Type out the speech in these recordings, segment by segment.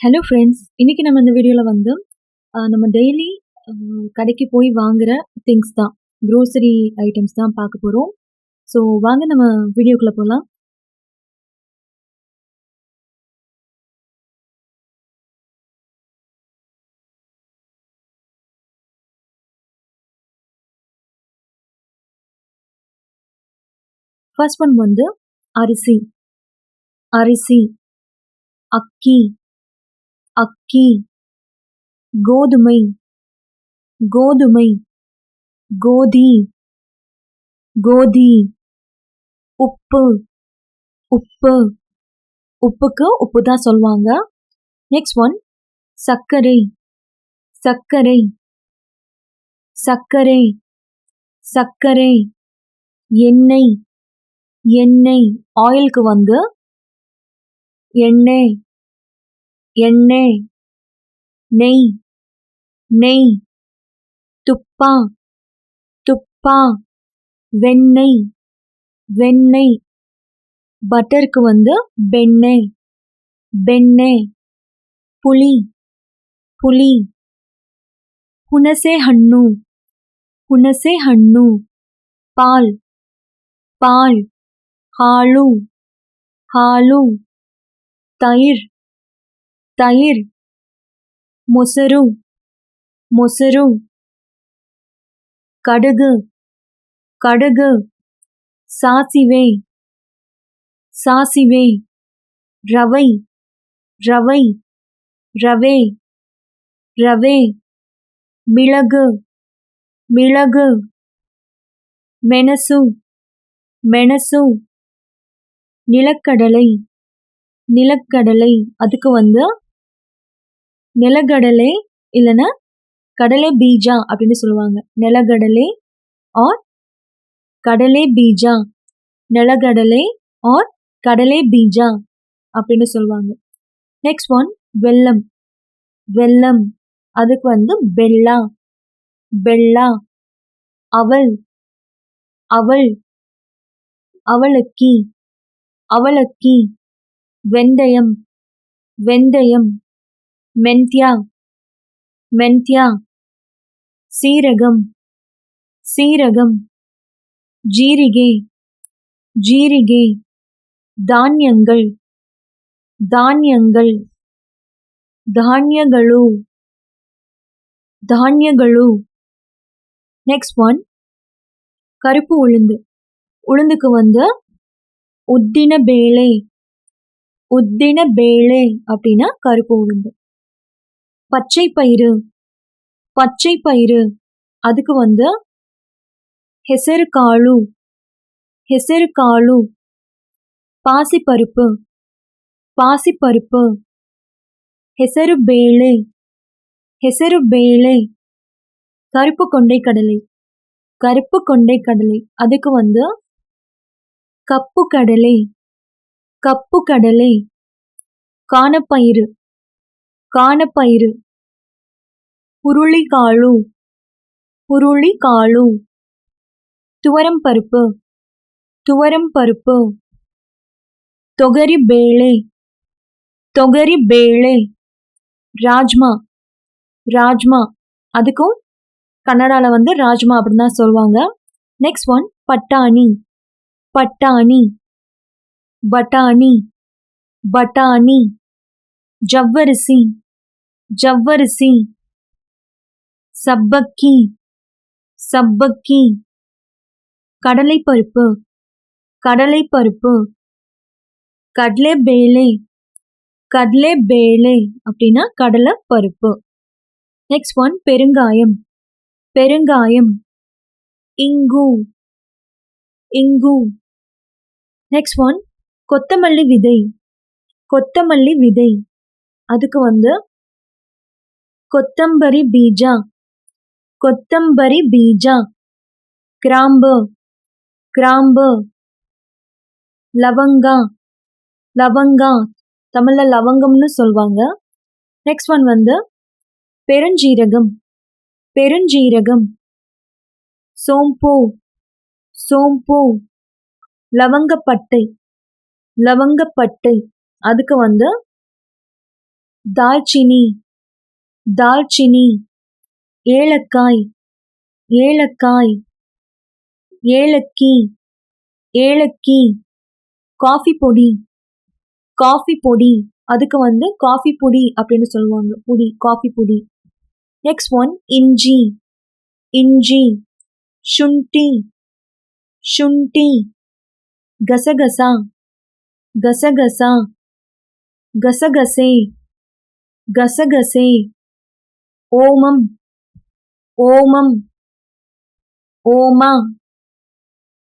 Hello friends இன்றைக்கி நம்ம இந்த வீடியோவில் வந்து நம்ம டெய்லி கடைக்கு போய் வாங்குகிற திங்ஸ் தான். க்ரோசரி ஐட்டம்ஸ் தான் பார்க்க போகிறோம் ஸோ வாங்க நம்ம வீடியோக்குள்ளே போகலாம் ஃபர்ஸ்ட் ஒன் வந்து அரிசி. அரிசி. அக்கி. அக்கி. கோதுமை. கோதுமை. கோதி. கோதி. உப்பு. உப்பு. உப்புக்கு உப்பு தான் சொல்லுவாங்க. நெக்ஸ்ட் ஒன் சர்க்கரை. சர்க்கரை. சர்க்கரை. சர்க்கரை. எண்ணெய். எண்ணெய். ஆயிலுக்கு வந்து எண்ணெய். எண்ணெய் நெய் நெய் துப்பா துப்பா வெண்ணெய் வெண்ணெய் பட்டருக்கு வந்து ಬೆಣ್ಣೆ ಬೆಣ್ಣೆ புளி புளி ಹುಣಸೆ ಹಣ್ಣು ಹುಣಸೆ ಹಣ್ಣು ಪಾಲ್ ಪಾಲ್ ಹಾಲು ಹಾಲು ತೈರ್ தயிர். முசுரு முசுரு கடுகு. கடுகு. சாசிவே. சாசிவே. ரவை. ரவை. ரவே. ரவே. மிளகு. மிளகு. மெனசு. மெனசு. நிலக்கடலை. நிலக்கடலை. அதுக்கு வந்து நிலக்கடலை இல்லைன்னா கடலை பீஜா அப்படின்னு சொல்லுவாங்க. நிலக்கடலை ஆர் கடலை பீஜா. நிலக்கடலை ஆர் கடலை பீஜா அப்படின்னு சொல்லுவாங்க. நெக்ஸ்ட் ஒன் வெல்லம். வெல்லம். அதுக்கு வந்து பெல்லா பெல்லா அவள் அவள் அவளக்கி அவலக்கி. வெந்தயம். வெந்தயம். மென்த்யா மென்த்யா சீரகம் சீரகம் ஜீரிகை ஜீரிகை தானியங்கள் தானியங்கள் ಧಾನ್ಯಗಳು ಧಾನ್ಯಗಳು நெக்ஸ்ட் ஒன் கருப்பு உளுந்து உளுந்துக்கு வந்து உத்தின பேளை உத்தின பேளை அப்படின்னா கருப்பு உளுந்து பச்சை பயிறு பச்சை பயிறு அதுக்கு வந்து ಹೆಸರು ಕಾಳು ಹೆಸರು ಕಾಳು பாசிப்பருப்பு பாசிப்பருப்பு ಹೆಸರು ಬೇಳೆ ಹೆಸರು ಬೇಳೆ கருப்பு கொண்டை கடலை கருப்பு கொண்டை கடலை அதுக்கு வந்து கப்பு கடலை கப்பு கடலை காணப்பயிறு காணப்பயிறு. புருளிகாಳು புருளிகாಳು துவரம் பருப்பு துவரம் பருப்பு தொகரி பேளை தொகரி பேளை ராஜ்மா. ராஜ்மா. அதுக்கும் கன்னடாவில் வந்து ராஜ்மா அப்படின்னு தான் சொல்லுவாங்க. நெக்ஸ்ட் ஒன் பட்டாணி. பட்டாணி. பட்டாணி. பட்டாணி. ஜவ்வரிசி ஜவ்வரிசி சப்பக்கி சப்பக்கி கடலைப்பருப்பு கடலைப்பருப்பு கடலை பேளை கடலை பேளை அப்படின்னா கடலை பருப்பு நெக்ஸ்ட் ஒன் பெருங்காயம் பெருங்காயம் இங்கு இங்கு. நெக்ஸ்ட் ஒன் கொத்தமல்லி விதை கொத்தமல்லி விதை. அதுக்கு வந்து கொத்தம்பரி பீஜா. கொத்தம்பரி பீஜா. கிராம்பு. கிராம்பு. லவங்கா. லவங்கா. தமிழில் லவங்கம்னு சொல்லுவாங்க நெக்ஸ்ட் ஒன் வந்து பெருஞ்சீரகம். பெருஞ்சீரகம். சோம்பூ. சோம்பூ. லவங்கப்பட்டை. லவங்கப்பட்டை. அதுக்கு வந்து தால்ச்சினி தால்ச்சினி ஏலக்காய் ஏலக்காய் ஏலக்கி ஏலக்கி காஃபி பொடி காஃபி பொடி அதுக்கு வந்து காஃபி பொடி அப்படின்னு சொல்லுவாங்க பொடி காஃபி பொடி. நெக்ஸ்ட் ஒன் இஞ்சி இஞ்சி சுண்டி சுண்டி கசகசா கசகசா கசகசே. கசகசை. ஓமம். ஓமம். ஓமா.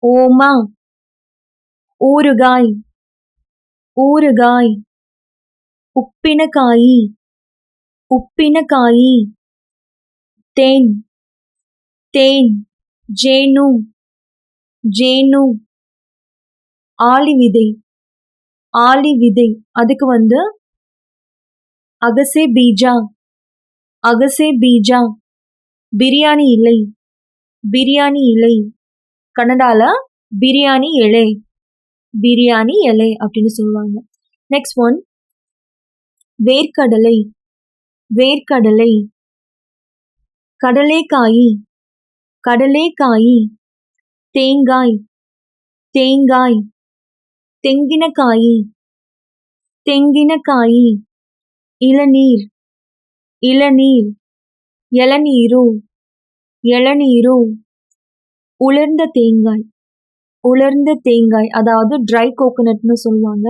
ஓமா. ஊறுகாய். ஊறுகாய். உப்பினக்காயி. உப்பினக்காயி. தேன். தேன். ஜேனு. ஜேனு. ஆளி விதை ஆளி விதை அதுக்கு வந்து அகசே பீஜா. அகசே பீஜா. பிரியாணி இல்லை பிரியாணி இலை. கனடால பிரியாணி இலை. பிரியாணி இலை அப்படின்னு சொல்லுவாங்க. நெக்ஸ்ட் ஒன் வேர்க்கடலை. வேர்க்கடலை. கடலைக்காய். கடலைக்காய். தேங்காய். தேங்காய். தெங்கினக்காய். தெங்கினக்காய். இளநீர். இளநீர். இளநீரோ. இளநீரோ. உலர்ந்த தேங்காய். உலர்ந்த தேங்காய். அதாவது ட்ரை கோகோனட்னு சொல்லுவாங்க.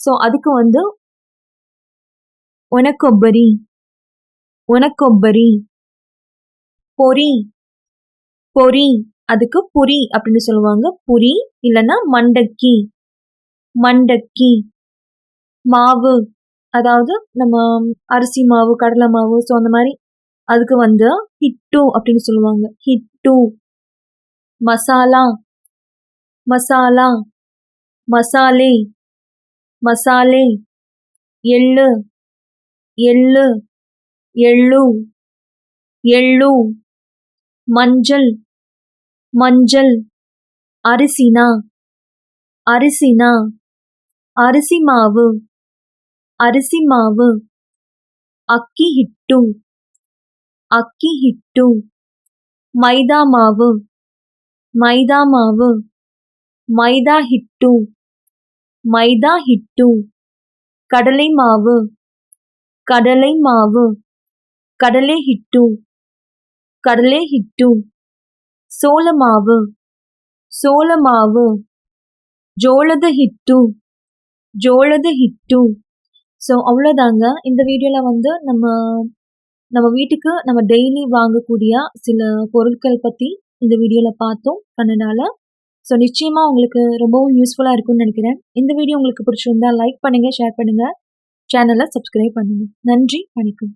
ஸோ அதுக்கு வந்து ஒனக்கொப்பரி ஒனக்கொப்பரி பொறி பொறி அதுக்கு புரி அப்படின்னு சொல்லுவாங்க. புரி இல்லைன்னா மண்டக்கி. மண்டக்கி. மாவு. அதாவது நம்ம அரிசி மாவு கடலை மாவு ஸோ அந்த மாதிரி அதுக்கு வந்து ஹிட்டு அப்படின்னு சொல்லுவாங்க. ஹிட்டு. மசாலா. மசாலா. மசாலே. மசாலே. எள்ளு. எள்ளு. எள்ளு. எள்ளு. மஞ்சள். மஞ்சள். அரிசினா. அரிசினா. அரிசி மாவு. ಅರಿಸಿ ಮಾವು ಅಕ್ಕಿ ಹಿಟ್ಟು ಅಕ್ಕಿ ಹಿಟ್ಟು ಮೈದಾ ಮಾವು ಮೈದಾ ಮಾವು ಮೈದಾ ಹಿಟ್ಟು ಮೈದಾ ಹಿಟ್ಟು ಕಡಲೆ ಮಾವು ಕಡಲೆ ಮಾವು ಕಡಲೆ ಹಿಟ್ಟು ಕಡಲೆ ಹಿಟ್ಟು ಸೋಲ ಮಾವು ಸೋಲ ಮಾವು ಜೋಳದ ಹಿಟ್ಟು ஜோளத ஹிட்டு ஸோ அவ்வளோதாங்க இந்த வீடியோவில் வந்து நம்ம நம்ம வீட்டுக்கு நம்ம டெய்லி வாங்கக்கூடிய சில பொருட்கள் பற்றி இந்த வீடியோவில் பார்த்தோம் கன்னடாவில் ஸோ நிச்சயமாக உங்களுக்கு ரொம்பவும் யூஸ்ஃபுல்லாக இருக்கும்னு நினைக்கிறேன். இந்த வீடியோ உங்களுக்கு பிடிச்சிருந்தா லைக் பண்ணுங்கள் ஷேர் பண்ணுங்கள் சேனலை சப்ஸ்கிரைப் பண்ணுங்கள் நன்றி வணக்கம்.